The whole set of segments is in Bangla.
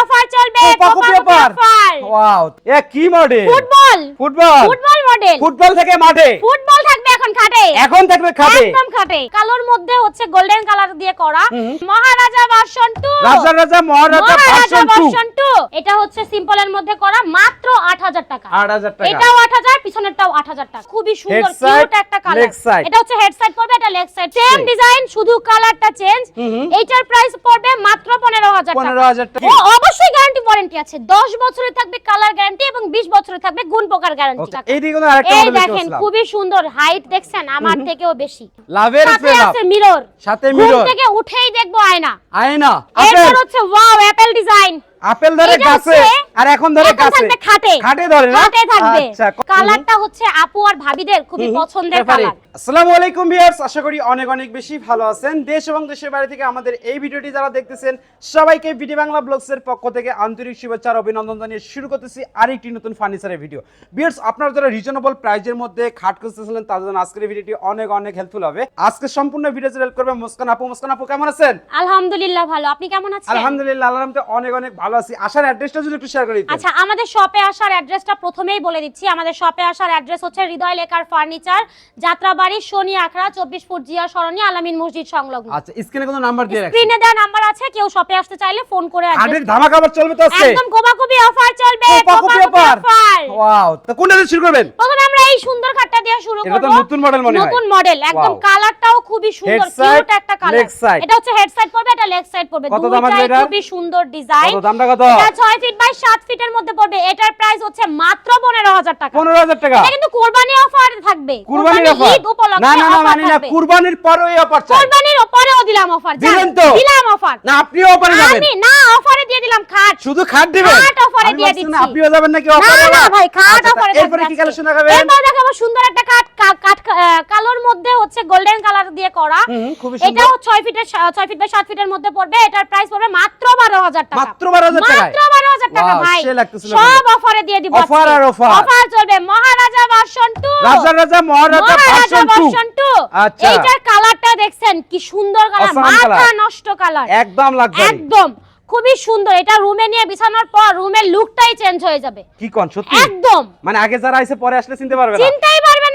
অফার চলবে অফার। ওয়াও এ কি model football. Football. Football model football থেকে মাঠে। ফুটবল থাকবে এখন খাটে। এখন থাকবে খাটে। একদম খাটে। কালোর মধ্যে হচ্ছে গোল্ডেন কালার দিয়ে করা। মহারাজা ভার্সন 2 রাজা রাজা মহারাজা ভার্সন 2 এটা হচ্ছে সিম্পলের মধ্যে করা মাত্র 8000 টাকা। 8000 টাকা। এটাও 8000 পিছনেরটাও 8000 টাকা। খুবই সুন্দর কিউট একটা কালার এটা হচ্ছে হেড সাইড পড়বে এটা লেগ সাইড সেম ডিজাইন শুধু কালারটা চেঞ্জ। এইটার প্রাইস পড়বে মাত্র 15000 টাকা। 15000 টাকা। অবশ্যই গ্যারান্টি ওয়ারেন্টি আছে। 10 বছরের থাকবে কালার গ্যারান্টি এবং 20 বছরের থাকবে গুণ পোকার গ্যারান্টি এই কোনো আরেকটা এই দেখেন খুবই সুন্দর হাইট দেখছেন আমার থেকেও বেশি। লাভের সাথে আছে মিরর সাথে মিরর থেকে উঠেই দেখব আয়না। আয়না এরপর হচ্ছে ওয়াও অ্যাপেল ডিজাইন আপেল ধরে গাছে আর এখন ধরে গাছে। খাটে। খাটে ধরে না? খাটে থাকবে। আচ্ছা কালারটা হচ্ছে আপু আর ভাবিদের খুবই পছন্দের কালার। আসসালামু আলাইকুম ভিউয়ার্স আশা করি অনেক অনেক বেশি ভালো আছেন। দেশ এবং দেশের বাইরে থেকে আমাদের এই ভিডিওটি যারা দেখতেছেন সবাইকে বিডি বাংলা ব্লগসের পক্ষ থেকে আন্তরিক শুভেচ্ছা আর অভিনন্দন জানিয়ে শুরু করতেছি আরেকটি নতুন ফার্নিচারের ভিডিও। ভিউয়ার্স আপনারা যারা রিজনেবল প্রাইজের মধ্যে খাট খুঁজতেছিলেন তাদের জন্য আজকের ভিডিওটি অনেক অনেক হেল্পফুল হবে। আজকে সম্পূর্ণ ভিডিও হেল্প করবে মুস্কান আপু। মুস্কান আপু কেমন আছেন? আলহামদুলিল্লাহ ভালো। আপনি কেমন আছেন? আলহামদুলিল্লাহ আল্লাহর রহমতে অনেক অনেক ভালো আছি। আসার অ্যাড্রেসটা যদি একটু শেয়ার করে দিতেন। আচ্ছা আমাদের শপে আসার অ্যাড্রেসটা প্রথমেই বলে দিচ্ছি। আমাদের শপে আসার অ্যাড্রেস হচ্ছে হৃদয় লেকার ফার্নিচার যাত্রাবাড়ি শনি আখড়া চব্বিশ ফুট জিয়া সরণি আলামিন মসজিদ সংলগ্ন। আচ্ছা স্ক্রিনে কোনো নাম্বার দিয়ে রাখছি। স্ক্রিনে দেওয়া নাম্বার আছে কেউ শপে আসতে চাইলে ফোন করে হাটের অ্যাড্রেস ধামাকা আবার চলবে তো আজকে? একদম কোবাকুবি অফার চলবে কোবাকুবি অফার ওয়াও তো কোনটা দিয়ে শুরু করবেন? প্রথমে আমরা এই সুন্দর খাটটা দিয়ে শুরু এটা তো নতুন মডেল মনে হয়। নতুন মডেল একদম কালারটাও খুবই সুন্দর কিউট একটা কালার এটা হচ্ছে হেড সাইড পড়বে এটা লেগ সাইড পড়বে আসবে এটা? খুবই সুন্দর ডিজাইন দামটা কত? এটা 6 ফিট বাই 7 ফিটের মধ্যে পড়বে। এটার প্রাইস হচ্ছে মাত্র 15000 টাকা। পনেরো হাজার টাকা। এটা কিন্তু কুরবানি অফার থাকবে। কুরবানির অফার ঈদ উপলক্ষে না না না offer না কুরবানির পরও এই অফার চাই। কুরবানির পরেও দিলাম অফার দিলেন তো? দিলাম অফার না আপনিও অফারে যাবেন আমি না অফারে দিয়ে দিলাম খাট। শুধু খাট দিবেন? খাট আমি দিয়ে দিচ্ছি। আপনিও যাবেন নাকি না অফারে না ভাই খাট অফারে এরপরে কি কালেকশন দেখাবেন এরপর দেখাবো সুন্দর একটা কাট কা- কাট কালোর মধ্যে হচ্ছে গোল্ডেন কালার দিয়ে করা। এটাও 6 ফিটের 6 ফিট বাই 7 ফিটের মধ্যে পড়বে। এটার প্রাইস পড়বে মাত্র 12000 টাকা। মাত্র 12,000 টাকায়? মাত্র 12000 টাকা ভাই। সব। অফারে দিয়ে দিব Offer আর offer। অফার চলবে মহারাজা ভার্সন 2 রাজা রাজা মহারাজা ভার্সন 2 আচ্ছা। এইটার কালারটা দেখছেন কি সুন্দর কালার মাথা নষ্ট কালার একদম লাগবে একদম। খুবই সুন্দর। এটা রুমে নিয়ে বিছানোর পর রুমের লুকটাই চেঞ্জ হয়ে যাবে। কি কোন সত্যি? একদম। মানে আগে যারা আইছে পরে আসলে চিনতে পারবে না।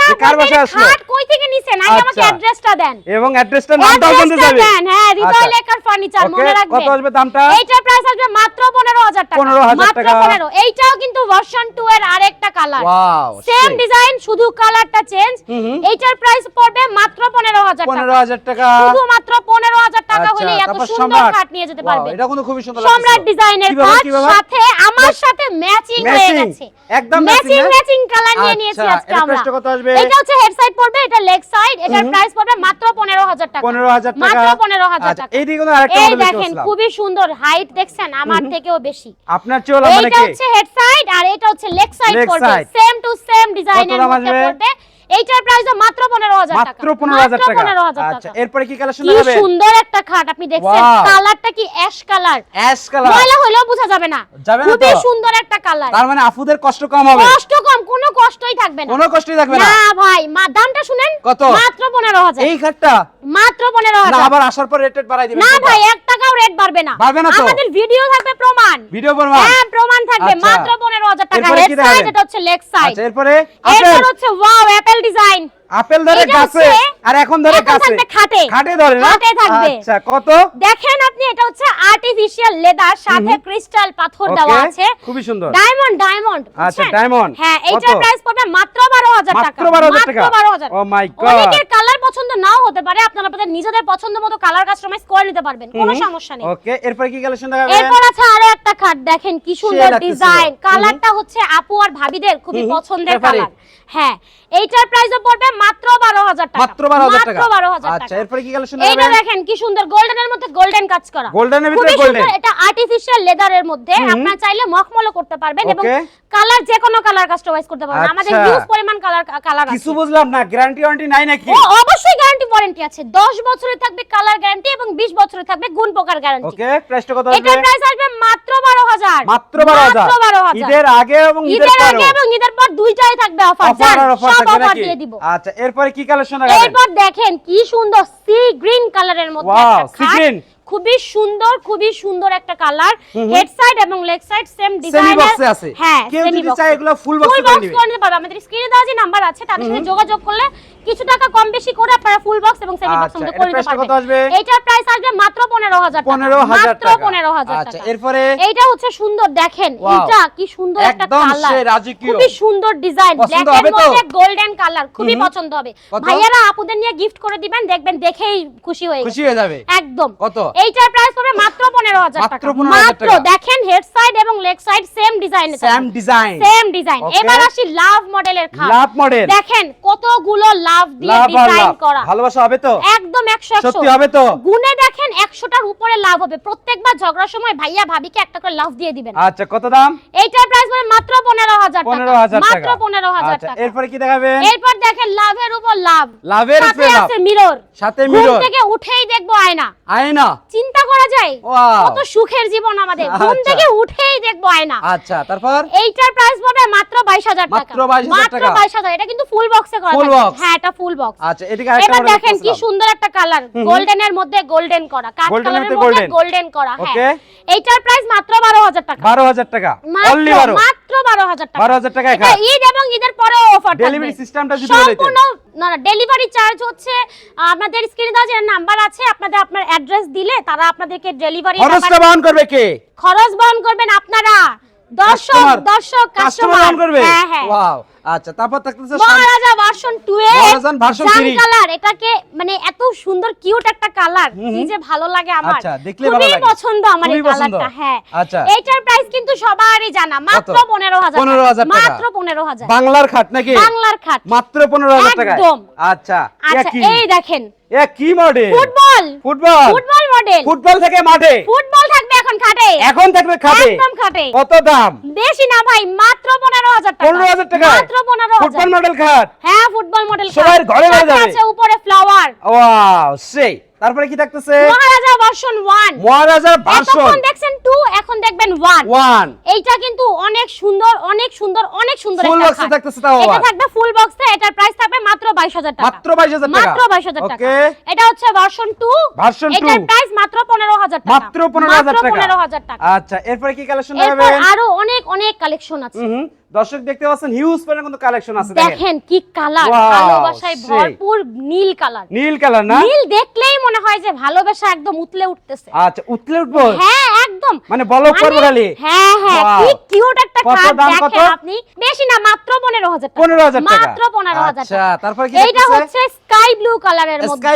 না কার বাসায় আসলো? কই থেকে নিছেন আগে আমাকে আচ্ছা। অ্যাড্রেসটা দেন এবং অ্যাড্রেসটা নামটাও জানতে অ্যাড্রেসটা হ্যাঁ হৃদয় আচ্ছা। ফার্নিচার মনে রাখবেন কত আসবে দামটা? এইটার প্রাইস আসবে মাত্র 15000 টাকা 15,000 মাত্র টাকা। 15 এইটাও কিন্তু ভার্সন 2 এর আরেকটা কালার ওয়াও সেম ডিজাইন শুধু কালারটা চেঞ্জ হুম হুম। এইটার প্রাইস পড়বে মাত্র 15000 টাকা 15000 টাকা শুধু মাত্র 15000 টাকা আচ্ছা, হলে এত সুন্দর সম্রাট। নিয়ে যেতে পারবে এটা কিন্তু খুবই সুন্দর সম্রাট ডিজাইনের সাথে আমার সাথে ম্যাচিং হয়ে গেছে একদম ম্যাচিং? ম্যাচিং কালার নিয়ে নিয়েছি আজকে আমরা কত আসবে? এটা হচ্ছে হেড সাইড পড়বে এটা লেগ সাইড এটার প্রাইস পড়বে মাত্র 15000 টাকা। 15000 টাকা। মাত্র 15000 আচ্ছা, টাকা। এই দিকে আরেকটা এই দেখেন খুবই সুন্দর হাইট দেখছেন আমার থেকেও বেশি। আপনার চুল মানে কি? এটা হচ্ছে হেড সাইড আর এটা হচ্ছে লেগ সাইড পড়বে। সেম টু সেম ডিজাইনের মধ্যে পড়বে। এইটার প্রাইস মাত্র 15000 টাকা। মাত্র 15000 টাকা? আচ্ছা এরপরে কি কালেকশন কি সুন্দর একটা খাট আপনি দেখছেন? কালারটা কি অ্যাশ কালার অ্যাশ কালার ময়লা হলেও বোঝা যাবে না। যাবে না খুবই? সুন্দর একটা কালার তার মানে আফুদের কষ্ট কম হবে? কষ্ট কম কোনো কষ্টই থাকবে না। কোনো কষ্টই থাকবে না? না ভাই মা দামটা শুনেন। কত? মাত্র 15000 এই খাটটা? মাত্র না আবার আসার পর রেট বাড়াই দিবেন না ভাই এক টাকাও রেট বাড়বে না। বাড়বে না তো? আমাদের ভিডিও থাকবে প্রমাণ। ভিডিও করবা হ্যাঁ প্রমাণ থাকবে আচ্ছা। মাত্র 15000 টাকা। হেড কি এটা হচ্ছে লেগ সাইড আচ্ছা এরপরে এরপর হচ্ছে ওয়াও অ্যাপেল ডিজাইন আপেল ধরে গাছে। আর এখন ধরে গাছে। খাটে। খাটে ধরে না? খাটে থাকবে। আচ্ছা কত? দেখেন আপনি এটা হচ্ছে আর্টিফিশিয়াল লেদার সাথে ক্রিস্টাল পাথর দেওয়া আছে। খুবই সুন্দর। ডায়মন্ড ডায়মন্ড আচ্ছা, diamond। হ্যাঁ কত? এইটার প্রাইস পড়বে মাত্র 12000 টাকা। মাত্র 12,000 টাকা? মাত্র 12000 Oh my God! অনেকের পছন্দ নাও হতে পারে আপনারা আপনাদের নিজেদের পছন্দ মতো কালার কাস্টমাইজ করে নিতে পারবেন কোনো সমস্যা নেই। ওকে এরপরে কি কালেকশন দেখাবেন? এরপর আছে আরও একটা খাট দেখেন কি সুন্দর ডিজাইন কালারটা হচ্ছে আপু আর ভাবিদের খুবই পছন্দের কালার হ্যাঁ এইটার প্রাইসও পড়বে মাত্র 12000 টাকা। মাত্র 12000 টাকা মাত্র 12000 টাকা আচ্ছা টাকা। এরপরে কি কালেকশন এইটা দেখাবেন দেখেন কি সুন্দর গোল্ডেনের মধ্যে গোল্ডেন কাজ করা। গোল্ডেনের ভিতরে গোল্ডেন এটা আর্টিফিশিয়াল লেদারের মধ্যে। আপনারা চাইলে মখমলও করতে পারবেন এবং. কালার যে কোনো কালার কাস্টমাইজ করতে পারবেন। আমাদের আচ্ছা। হিউজ পরিমাণ কালার কালার আছে। কিছু বুঝলাম না গ্যারান্টি ওয়ারেন্টি নাই নাকি? ও অবশ্যই গ্যারান্টি ওয়ারেন্টি আছে। 10 বছরের থাকবে কালার গ্যারান্টি এবং 20 বছরের থাকবে গুণ পোকার গ্যারান্টি ওকে প্রাইসটা কত এটার আসবে প্রাইস আসবে মাত্র 12000 মাত্র 12000 মাত্র 12000 ঈদের আগে এবং ঈদের ঈদের আগে এবং ঈদের পর দুইটাই থাকবে অফার অফার অফার সব অফার দিয়ে দিব। আচ্ছা এরপরে কি কালেকশন দেখাবেন এরপর দেখেন কি সুন্দর সি গ্রিন কালারের মধ্যে একটা খাট। খুবই সুন্দর খুবই সুন্দর একটা কালার হেড সাইড এবং লেগ সাইড সেম ডিজাইনের আছে। হ্যাঁ কেউ যদি চায় এগুলো ফুল ফুল বক্স করে নিতে পারবে। আমাদের স্ক্রিনে দেওয়া যে নাম্বার আছে তার সাথে যোগাযোগ করলে কিছু টাকা কম বেশি করে আপনারা ফুল বক্স এবং সেমি বক্স আচ্ছা, করে নিতে? পারবেন। এইটার প্রাইস আসবে মাত্র 15000 টাকা। 15000 মাত্র টাকা। 15000 আচ্ছা টাকা। এরপরে? এইটা হচ্ছে সুন্দর দেখেন এটা কি সুন্দর একটা কালার খুবই সুন্দর ডিজাইন ব্ল্যাক এর মধ্যে গোল্ডেন কালার খুবই পছন্দ হবে। ভাইয়ারা আপুদের নিয়ে গিফট করে দিবেন দেখবেন দেখেই খুশি হয়ে খুশি হয়ে যাবে। একদম। কত? এইটার প্রাইস পড়বে মাত্র 15000 টাকা। মাত্র দেখেন হেড সাইড এবং লেগ সাইড সেম ডিজাইনে স্যাম ডিজাইন সেম ডিজাইন. এবার আসি লাভ মডেলের খাট লাভ মডেল দেখেন কতগুলো লাভ দিয়ে ডিজাইন করা। ভালোবাসা হবে তো? একদম 100 100 সত্যি হবে তো? গুনে দেখেন 100টার উপরে লাভ হবে। প্রত্যেকবার ঝগড়ার সময় ভাইয়া ভাবিকে একটা করে লাভ দিয়ে দিবেন। আচ্ছা কত দাম? এইটার প্রাইস মানে মাত্র 15000 টাকা। 15000 মাত্র টাকা 15000 আচ্ছা টাকা। এরপরে কি দেখাবেন? এরপর দেখেন লাভের উপর লাভ লাভের সাথে উপরে লাভ আছে মিরর সাথে মিরর থেকে উঠেই দেখব আয়না। আয়না। চিন্তা করা যায়। কত সুখের জীবন আমাদের। ঘুম আচ্ছা। থেকে উঠেই দেখব আয়না। আচ্ছা তারপর? এইটার প্রাইস পড়বে মাত্র 22000 টাকা। মাত্র 22,000 মাত্র 22000 এটা কিন্তু ফুল বক্সে করা থাকে। box। হ্যাঁ এটা ফুল বক্স আচ্ছা এদিকে আরেকটা এবার দেখেন কি সুন্দর একটা কালার গোল্ডেনের মধ্যে গোল্ডেন করা। Golden কালারের মধ্যে গোল্ডেন করা হ্যাঁ. এইটার প্রাইস মাত্র 12000 টাকা। বারো হাজার টাকা। মাত্র অনলি বারো। মাত্র 12000 টাকা। বারো হাজার টাকা এটা ঈদ এবং ঈদের পরে অফার থাকবে। ডেলিভারি সিস্টেমটা যদি বলে সম্পূর্ণ না না ডেলিভারি চার্জ হচ্ছে আমাদের স্ক্রিনে দেওয়া যে নাম্বার আছে আপনাদের আপনার অ্যাড্রেস দিলে তারা আপনাদেরকে ডেলিভারি খরচটা বহন করবে কে? খরচ বহন করবেন আপনারা। দর্শক দর্শক কাস্টমার করবে? হ্যাঁ হ্যাঁ। ওয়াও আচ্ছা তারপর থাকতেছে মহারাজা ভার্সন 2 এর মহারাজা জাম 3 কালার এটাকে মানে এত সুন্দর কিউট একটা কালার কি যে ভালো লাগে আমার। আচ্ছা, দেখলে ভালো লাগে। পছন্দ আমার এই কালারটা হ্যাঁ। আচ্ছা। প্রাইস কিন্তু সবারই জানা। মাত্র 15000 15,000 টাকা। মাত্র 15000 বাংলার খাট নাকি? বাংলার খাট। মাত্র পনেরো হাজার টাকা একদম। আচ্ছা আচ্ছা এই দেখেন। এ কি model football. Football? Football model football থেকে মাঠে। ফুটবল থাকবে এখন খাটে? এখন থাকবে খাটে। একদম খাটে। কত দাম? বেশি না ভাই মাত্র 15000 টাকা। 15,000 টাকা? মাত্র 15000 ফুটবল মডেল খাট? হ্যাঁ ফুটবল মডেল সবার ঘরে ঘরে যাবে। আছে উপরে ফ্লাওয়ার ওয়াও সেই। তারপরে কি থাকতেছে? মহারাজা ভার্সন 1 মহারাজার ভার্সন। এতক্ষণ দেখছেন 2 এখন দেখবেন 1 ওয়ান। এইটা কিন্তু অনেক সুন্দর অনেক সুন্দর অনেক সুন্দর একটা এ খাট। থাকতেছে তাও এটা থাকবে ফুল বক্সে এটার প্রাইস থাকবে মাত্র 22000 টাকা। মাত্র 22000 টাকা? মাত্র 22000 টাকা। ওকে এটা হচ্ছে ভার্সন 2 Version এটার প্রাইস মাত্র 15000 টাকা। মাত্র 15000 মাত্র টাকা। 15000 টাকা। আচ্ছা এরপরে কি কালেকশন এরপর আরও অনেক অনেক কালেকশন আছে। দর্শক দেখতে পাচ্ছেন হিউজ পরিমাণ কিন্তু কালেকশন আছে দেখেন। কি কালার ভালোবাসায় ভরপুর নীল কালার নীল কালার না? নীল দেখলেই মনে হয় যে ভালোবাসা একদম উতলে উঠতেছে। আচ্ছা উতলে উঠবো? হ্যাঁ একদম। মানে করব মানে- খালি? হ্যাঁ হ্যাঁ. কি কিউট একটা কত? দেখেন আপনি। বেশি না মাত্র 15000 টাকা। 15000 টাকা। মাত্র 15000 আচ্ছা টাকা। তারপর কি দেখতেছে? হচ্ছে স্কাই ব্লু কালারের মধ্যে।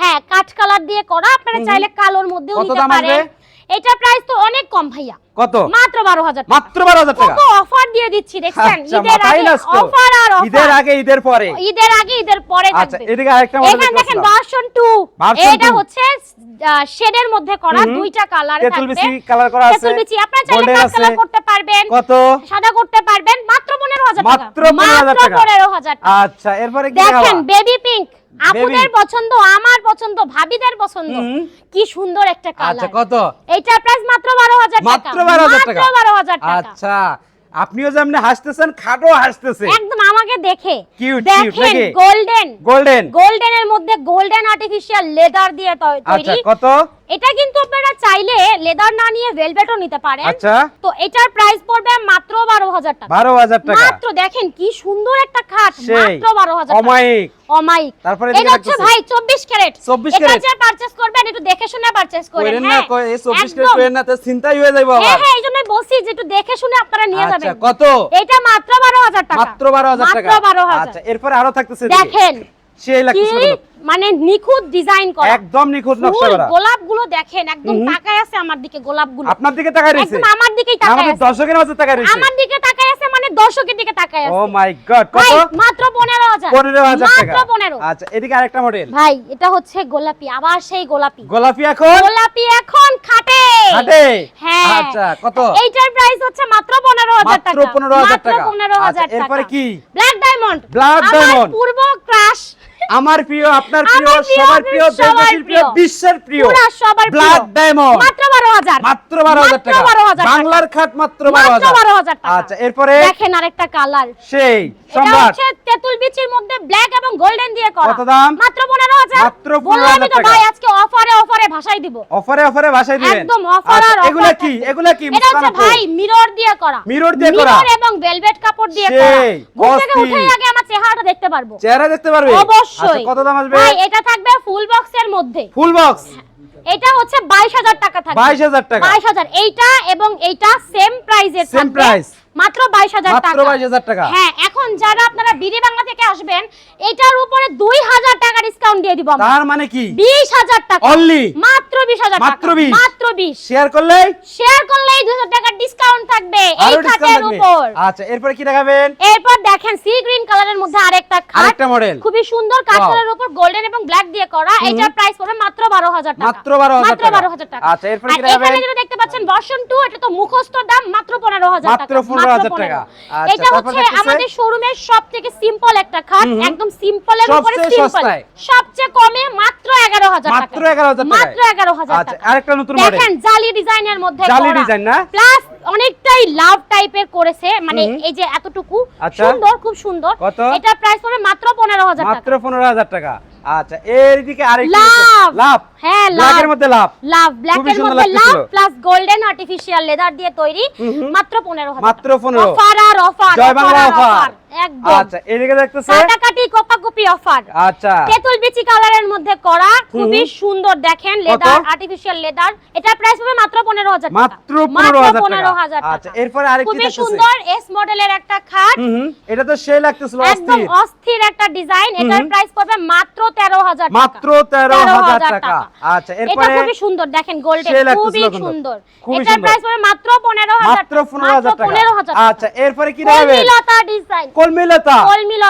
হ্যাঁ কাঠ কালার দিয়ে করা। আপনারা চাইলে কালোর মধ্যেও নিতে পারেন? এটা প্রাইস তো অনেক কম ভাইয়া। কত? মাত্র 12000 মাত্র 12000 টাকা? কত অফার দিয়ে দিচ্ছি দেখছেন? আচ্ছা ঈদের আগে অফার আর ঈদের আগে ঈদের পরে। ঈদের আগে ঈদের পরে আচ্ছা এদিকে আরেকটা মডেল এখানে দেখেন ভার্সন 2 এটা হচ্ছে শেডের মধ্যে করা দুইটা কালার থাকবে। বিচি কালার করা আছে। তেঁতুল বিচি আপনারা চাইলে কালার করতে পারবেন। কত? সাদা করতে পারবেন। মাত্র 15000 টাকা। মাত্র 15,000 টাকা। 15000 টাকা। আচ্ছা এরপরে কি দেখেন বেবি পিঙ্ক আপুদের পছন্দ আমার পছন্দ ভাবিদের পছন্দ। কি সুন্দর একটা কালার আচ্ছা কত? এইটার প্রাইস মাত্র 12000 টাকা। মাত্র 12000 টাকা? মাত্র 12000 টাকা। আচ্ছা আপনিও যেমন হাসতেছেন খাটো হাসতেছে। একদম আমাকে দেখে। কিউট কিউট দেখেন নাকি? গোল্ডেন গোল্ডেন গোল্ডেনের মধ্যে গোল্ডেন আর্টিফিশিয়াল লেদার দিয়ে তৈরি আচ্ছা কত? এটা কিন্তু আপনারা চাইলে লেদার না নিয়ে ভেলভেটও নিতে পারেন। আচ্ছা। তো এটার প্রাইস পড়বে মাত্র 12000 টাকা। বারো হাজার টাকা। মাত্র দেখেন কি সুন্দর একটা খাট মাত্র 12000 টাকা। অমায়িক। অমাইক তারপরে এটা হচ্ছে ভাই 24 ক্যারেট। 24 এটা ক্যারেট। যে পারচেজ করবেন একটু দেখে শুনে পারচেজ করেন। না হ্যাঁ কই এই 24 কে একদম। না তো চিন্তাই হয়ে যাইবো হ্যাঁ হ্যাঁ এইজন্য বলছি যে একটু দেখে শুনে আপনারা নিয়ে যাবেন আচ্ছা যাবেন। কত? এটা মাত্র 12000 টাকা। মাত্র 12000 টাকা। মাত্র 12000 আচ্ছা এরপরে আরও থাকতেছে দেখেন সেই? মানে নিখুঁত ডিজাইন করা। একদম নিখুঁত নকশা করা। গোলাপগুলো দেখেন একদম তাকায় আছে আমার দিকে গোলাপগুলো। আপনার দিকে তাকায় রইছে একদম আমার দিকেই তাকায় আমাদের আছে। দর্শকের মাঝে তাকায় রইছে আমার দিকে তাকায় আছে মানে দর্শকের দিকে তাকায় ও মাই গড কত? মাত্র 15000 15000 টাকা। মাত্র 15 আচ্ছা এদিকে আরেকটা মডেল ভাই এটা হচ্ছে গোলাপি আবার সেই গোলাপি। গোলাপি এখন? গোলাপি এখন খাটে। হাটে হ্যাঁ। আচ্ছা কত? এইটার প্রাইস হচ্ছে মাত্র 15000 মাত্র টাকা। 15000 মাত্র টাকা। 15000 আচ্ছা টাকা। এরপরে কি? Black diamond Black diamond। পূর্ব আমার প্রিয় আপনার প্রিয় সবার প্রিয় দেশবাসীর প্রিয়। বিশ্বের প্রিয়। পুরা সবার প্রিয়। ব্লাড ডায়মন্ড মাত্র বারো হাজার। মাত্র বারো হাজার মাত্র 12,000 টাকা। বাংলার খাট মাত্র বারো মাত্র হাজার। বারো হাজার টাকা। আচ্ছা এরপরে দেখেন আরেকটা কালার। সেই এটা সম্রাট। হচ্ছে তেঁতুল বিচির মধ্যে ব্ল্যাক এবং গোল্ডেন দিয়ে করা। কত দাম? মাত্র পনেরো হাজার। মাত্র 15,000 টাকা। ভাই আজকে অফারে অফারে ভাষাই দিব। অফারে অফারে ভাষায় দিবেন। একদম অফার আচ্ছা, আর এগুলা কি। এগুলা কি? এটা হচ্ছে ভাই মিরর দিয়ে করা। Mirror দিয়ে করা? মিরর এবং ভেলভেট কাপড় দিয়ে করা। ঘুম থেকে। উঠেই আগে চেহারাটা দেখতে পারব। চেহারা দেখতে পারবে? অবশ্যই। আচ্ছা, কত দাম আসবে? ভাই এটা থাকবে ফুল বক্সের মধ্যে। ফুল বক্স এটা হচ্ছে বাইশ হাজার টাকা থাকবে। বাইশ হাজার টাকা। বাইশ হাজার। এইটা এবং এইটা সেম Same থাকবে। মাত্র বাইশ হাজার মাত্র টাকা। বাইশ হাজার টাকা। হ্যাঁ এখন যারা আপনারা বিডি বাংলা থেকে আসবেন এটার উপরে দুই হাজার টাকা ডিসকাউন্ট দিয়ে দিব আমরা। তার মানে কি? বিশ হাজার টাকা। Only? মাত্র বিশ হাজার মাত্র 20? মাত্র বিশ। শেয়ার করলেই? শেয়ার করলেই দুই হাজার টাকার ডিসকাউন্ট থাকবে এই আরও ডিসকাউন্ট উপর। আচ্ছা এরপরে কি দেখাবেন? এরপর দেখেন সি গ্রিন কালারের মধ্যে আরেকটা খাট। আরেকটা মডেল খুবই সুন্দর কাঠের উপর গোল্ডেন এবং ব্ল্যাক দিয়ে করা। এটার প্রাইস পড়বে মাত্র বারো হাজার টাকা। মাত্র 12,000 মাত্র টাকা। বারো হাজার টাকা। আচ্ছা, এরপরে কি দেখাবেন? এখানে যেটা দেখতে পাচ্ছেন বর্ষণ টু এটা তো মুখস্থ দাম মাত্র পনেরো হাজার টাকা। মাত্র 15,000 টাকা। আচ্ছা, এটা হচ্ছে আমাদের শোরুমের সব থেকে সিম্পল একটা খাট। একদম উপরে সিম্পল সস্তায়। সবচেয়ে কমে মাত্র এগারো হাজার টাকা। মাত্র 11,000 টাকায়। মাত্র এগারো হাজার আচ্ছা টাকা। আরেকটা নতুন মডেল দেখেন জালি ডিজাইনের মধ্যে জালি ডিজাইন না? প্লাস অনেকটাই লাভ টাইপের করেছে মানে এই যে এতটুকু। আচ্ছা। সুন্দর খুব সুন্দর। এটা প্রাইস পড়ে মাত্র পনেরো হাজার মাত্র টাকা। পনেরো হাজার টাকা। আচ্ছা এর দিকে আরেকটা লাভ লাভ হ্যাঁ লাভ ব্ল্যাকের মধ্যে লাভ লাভ ব্ল্যাক এর মধ্যে love plus golden artificial leather দিয়ে তৈরি। মাত্র 15000 মাত্র 15 অফার আর অফার জয় বাংলা অফার একদম। আচ্ছা এদিকে দেখতেছে। কাটাকাটি কোপাকুপি অফার আচ্ছা। তেতুল বিচি কালারের মধ্যে করা খুবই সুন্দর দেখেন লেদার আর্টিফিশিয়াল লেদার এটার প্রাইস হবে মাত্র 15000 টাকা। মাত্র পনেরো হাজার 15000 টাকা। আচ্ছা এরপরে আরেকটি খুবই সুন্দর এস মডেলের একটা খাট। এটা তো সেই লাগতেছিল একদম অস্থির। একটা ডিজাইন এটার প্রাইস পড়বে মাত্র 13000 টাকা। মাত্র তেরো হাজার 13,000 টাকা। আচ্ছা এটা এরপরে খুবই সুন্দর দেখেন গোল্ডেন খুবই সুন্দর। এটার প্রাইস পড়বে মাত্র 15000 মাত্র পনেরো হাজার টাকা। আচ্ছা এরপরে কি দেখাবেন কলমিলতা ডিজাইন কলমিলতা।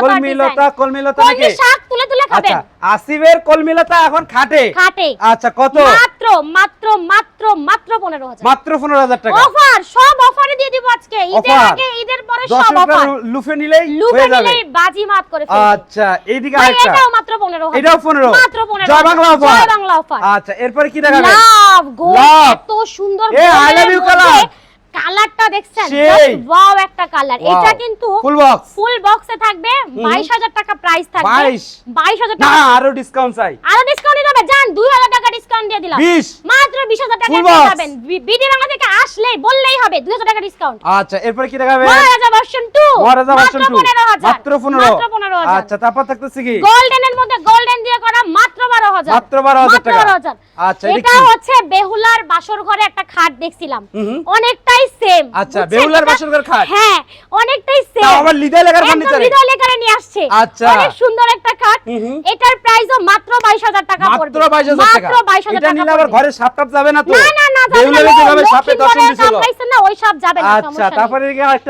কলমিলতা কলমিলতা নাকি? শাক তুলে তুলে খাবেন। আচ্ছা আসিবের কলমিলতা এখন খাটে। খাটে। আচ্ছা কত? মাত্র মাত্র মাত্র মাত্র মাত্র 15000 মাত্র পনেরো হাজার টাকা। অফার সব অফারে দিয়ে দিব আজকে। ঈদের আগে ঈদের পরে সব অফার। লুফে নিলেই হয়ে যাবে। নিলেই বাজি মাত করে ফেলবে। আচ্ছা এইদিকে আরেকটা। এটাও মাত্র 15000 এটাও 15 মাত্র 15 জয় বাংলা অফার। জয় বাংলা অফার। আচ্ছা এরপরে কি দেখাবেন লাভ লাভ। এত সুন্দর এ, love you মধ্যে colour। কালারটা দেখছেন। ওয়াও একটা কালার। এটা কিন্তু ফুল বক্স ফুল বক্সে থাকবে। 22000 টাকা প্রাইস থাকবে। 22 22000 টাকা আরও ডিসকাউন্ট চাই। আরও ডিসকাউন্ট দিতে হবে জান 2000 টাকা ডিসকাউন্ট দিয়ে দিলাম। 20 মাত্র 20000 টাকা পাবেন। পেয়ে যাবেন বিডি বাংলা থেকে আসলে বললেই হবে 2000 টাকা ডিসকাউন্ট আচ্ছা এরপরে কি দেখাবেন মহারাজা ভার্সন 2 মহারাজা ভার্সন 2 15000 মাত্র 15000 মাত্র 15000 আচ্ছা তারপর থাকতেছে কি? গোল্ডেনের মধ্যে গোল্ডেন দিয়ে করা মাত্র 12000 মাত্র 12,000 টাকা। আচ্ছা, এটা হচ্ছে বেহুলার বাসর ঘরে একটা খাট দেখছিলাম। হুম হুম। অনেকটাই সেম আচ্ছা, বেহুলার বাসর ঘর খাট? হ্যাঁ অনেকটাই সেম তাও লিদাই লেখার ফার্নিচারে হৃদয় লেখারে নিয়ে আসছে। আচ্ছা। অনেক সুন্দর একটা খাট। হুম হুম। এটার প্রাইসও মাত্র 22000 টাকা পড়বে। মাত্র 22000 টাকা। মাত্র 22000 এটা নিলে আবার ঘরে সাপ টাপ যাবে না তো? না না না বেহুলারে যেভাবে সাপে দর্শন দিছিল না ওই সাপ যাবে না আচ্ছা সমস্যা। তারপরে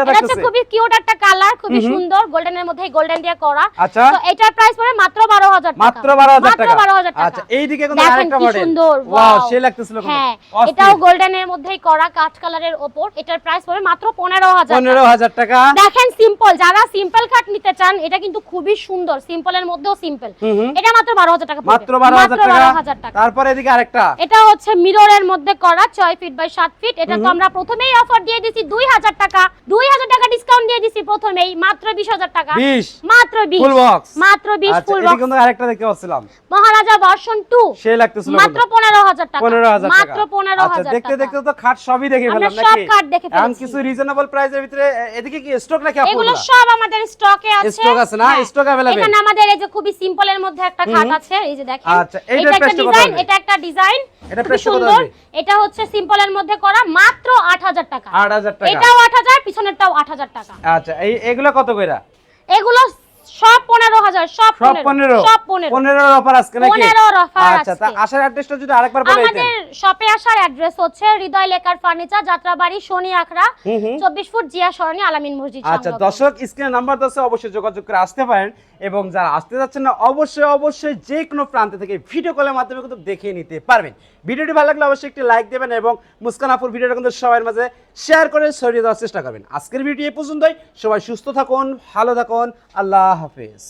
আরেকটা খুবই কিউট একটা কালার খুবই। সুন্দর। গোল্ডেনের মধ্যে গোল্ডেন দিয়ে করা। আচ্ছা। তো এটার প্রাইস পড়ে মাত্র 12000 টাকা। মাত্র 12000 মাত্র 12000 টাকা আচ্ছা এইদিকে কিন্তু আরেকটা মডেল সুন্দর ওয়াও সে লাগতেছিল হ্যাঁ এটাও গোল্ডেনের মধ্যেই করা কাঠ কালারের ওপর। এটার প্রাইস পড়বে মাত্র 15000 15000 টাকা। দেখেন সিম্পল যারা সিম্পল খাট নিতে চান এটা কিন্তু খুবই সুন্দর। সিম্পলের মধ্যেও সিম্পল হুম হুম। এটা মাত্র 12000 টাকা মাত্র 12000 টাকা। 12000 এদিকে আরেকটা। এটা হচ্ছে মিররের মধ্যে করা 6 ফিট বাই 7 ফিট এটা তো আমরা প্রথমেই অফার দিয়ে দিছি 2000 টাকা। 2000 টাকা ডিসকাউন্ট দিয়ে দিছি প্রথমেই মাত্র 20000 টাকা। 20 মাত্র 20 ফুল বক্স মাত্র 20 আচ্ছা ফুল এদিকে বক্স কিন্তু আরেকটা দেখতে পাচ্ছিলাম। মহারাজা ভার্সন 2 সে লাগতেছিল মাত্র 15000 টাকা। 15000 টাকা। মাত্র 15000 আচ্ছা দেখতে দেখতে তো খাট সবই দেখে ফেললাম সব খাট দেখে এখন কিছু রিজনেবল প্রাইসের ভিতরে এদিকে কি স্টক নাকি এগুলো সব আমাদের স্টকে আছে। Stock আছে না? হ্যাঁ। Stock available? এখানে আমাদের এই যে খুবই সিম্পলের মধ্যে একটা খাট আছে। এই যে দেখেন। আচ্ছা, এটা একটা ডিজাইন এটা একটা ডিজাইন এটা সুন্দর। এটা হচ্ছে সিম্পলের মধ্যে করা মাত্র 8000 টাকা। 8000 টাকা। এটাও 8000 পিছনেরটাও 8000 টাকা। আচ্ছা এই এগুলো কত কইরা? এগুলো সব 15000 সব সব 15 15 সব 15 15 এর অফার আজকে নাকি? 15 এর offer আচ্ছা তা আসার অ্যাড্রেসটা যদি আরেকবার বলে দিতেন। আমাদের শপে আসার অ্যাড্রেস হচ্ছে হৃদয় লেকার ফার্নিচার যাত্রাবাড়ি শনি আখড়া হুম হুম। 24 ফুট জিয়া সরণি আলামিন মসজিদ আচ্ছা। দর্শক স্ক্রিনে নাম্বার দছে অবশ্যই যোগাযোগ করে আসতে পারেন। এবং যারা আসতে যাচ্ছেন না, অবশ্যই অবশ্যই যে কোনো প্রান্ত থেকে ভিডিও কলের মাধ্যমে কিন্তু দেখে নিতে পারবেন। ভিডিওটি ভালো লাগলে অবশ্যই একটি লাইক দেবেন এবং মুস্কানাফুর ভিডিওটা কিন্তু সবার মাঝে শেয়ার করে ছড়িয়ে দেওয়ার চেষ্টা করবেন। আজকের ভিডিও এই পর্যন্তই। সবাই সুস্থ থাকুন, ভালো থাকুন, আল্লাহ হাফেজ।